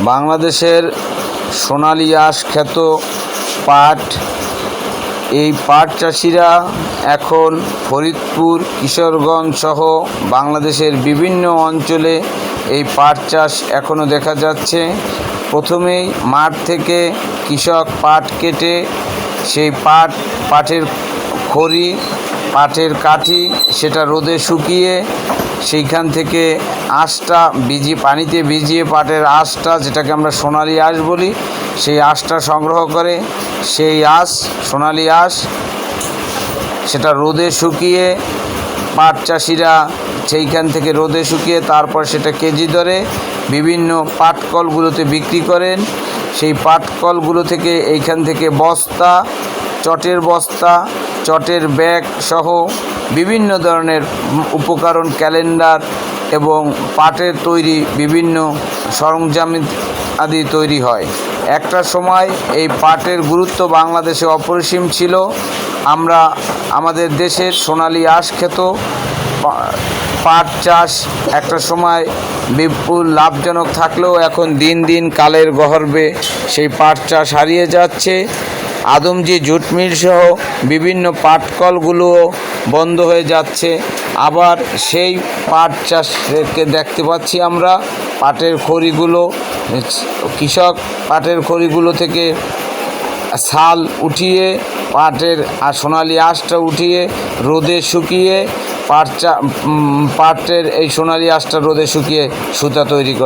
বাংলাদেশের সোনালী আঁশ খ্যাত পাট। এই পাট চাষিরা এখন ফরিদপুর, কিশোরগঞ্জ সহ বাংলাদেশের বিভিন্ন অঞ্চলে এই পাট চাষ এখনও দেখা যাচ্ছে। প্রথমেই মাঠ থেকে কৃষক পাট কেটে সেই পাট, পাটের খড়ি পাটের কাঠি, সেটা রোদে শুকিয়ে সেইখান থেকে আঁশটা ভিজিয়ে, পানিতে ভিজিয়ে পাটের আঁশটা, যেটাকে আমরা সোনালি আঁশ বলি, সেই আঁশটা সংগ্রহ করে সেই আঁশ, সোনালি আঁশ, সেটা রোদে শুকিয়ে পাট চাষিরা সেইখান থেকে রোদে শুকিয়ে তারপর সেটা কেজি দরে বিভিন্ন পাটকলগুলোতে বিক্রি করেন। সেই পাটকলগুলো থেকে এইখান থেকে বস্তা, চটের বস্তা চটের ব্যাগ সহ বিভিন্ন ধরনের উপকরণ, ক্যালেন্ডার এবং পাটের তৈরি বিভিন্ন সরঞ্জাম আদি তৈরি হয়। একটা সময় এই পাটের গুরুত্ব বাংলাদেশে অপরিসীম ছিল। আমরা আমাদের দেশের সোনালি আঁশ খেত। পাট চাষ একটা সময় বিপুল লাভজনক থাকলেও এখন দিন দিন কালের গহর্বে সেই পাট চাষ হারিয়ে যাচ্ছে। আদমজি জুট মিল সহ বিভিন্ন পাটকলগুলোও বন্ধ হয়ে যাচ্ছে, আবার সেই পাট চাষকে দেখতে পাচ্ছি আমরা। পাটের খড়িগুলো, কৃষক পাটের খড়িগুলো থেকে ছাল উঠিয়ে, পাটের আর সোনালি আঁশটা উঠিয়ে, রোদে শুকিয়ে, পাট চা পাটের এই সোনালি আঁশটা রোদে শুকিয়ে সুতা তৈরি করে।